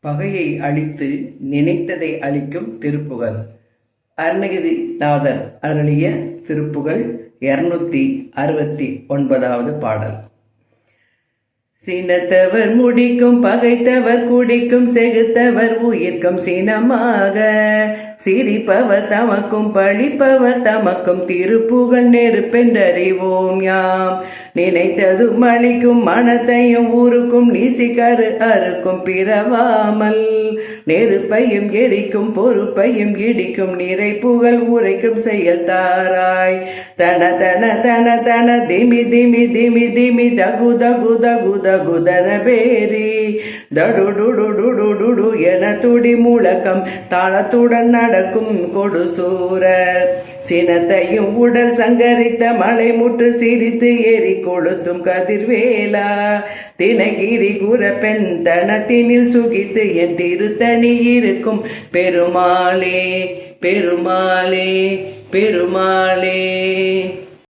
பகையை அழித்து நினைத்ததை அழிக்கும் திருப்புகழ். அருணகிரிநாதர் அருளிய திருப்புகழ் இருநூத்தி அறுபத்தி ஒன்பதாவது பாடல். சினத்தவர் முடிக்கும் பகைத்தவர் குடிக்கும் செகுத்தவர் உயிர்க்கும் சினமாக. சிரிப்பவர் தமக்கும் பழிப்பவர் தமக்கும் திருப்புகழ் நெருப்பென்றறிவோம் யாம். நினைத்ததும் அழிக்கும் மனத்தையும் ஊருக்கும் நீசிக்கரு அறுக்கும் பிறவாமல். நெருப்பையும் எரிக்கும் பொறுப்பையும் இடிக்கும் நிறை புகழ் உரைக்கும் செயல் தாராய். தன தன தன தன திமி திமி திமி திமி தகு தகு தகு தகு தன பேரி. தடு டுடு டுடு டுடு என துடி முழக்கம் தாளத்துடன் நடக்கும் கொடுசூரர் சினத்தையும் உடல் சங்கரித்த மலை முட்டு சிரித்து ஏறி கொளுத்தும் கதிர்வேலா. தினகிரி குர பெண் தனத்தினில் சுகித்து என் திருத்தணி இருக்கும். பெருமாளே பெருமாளே பெருமாளே.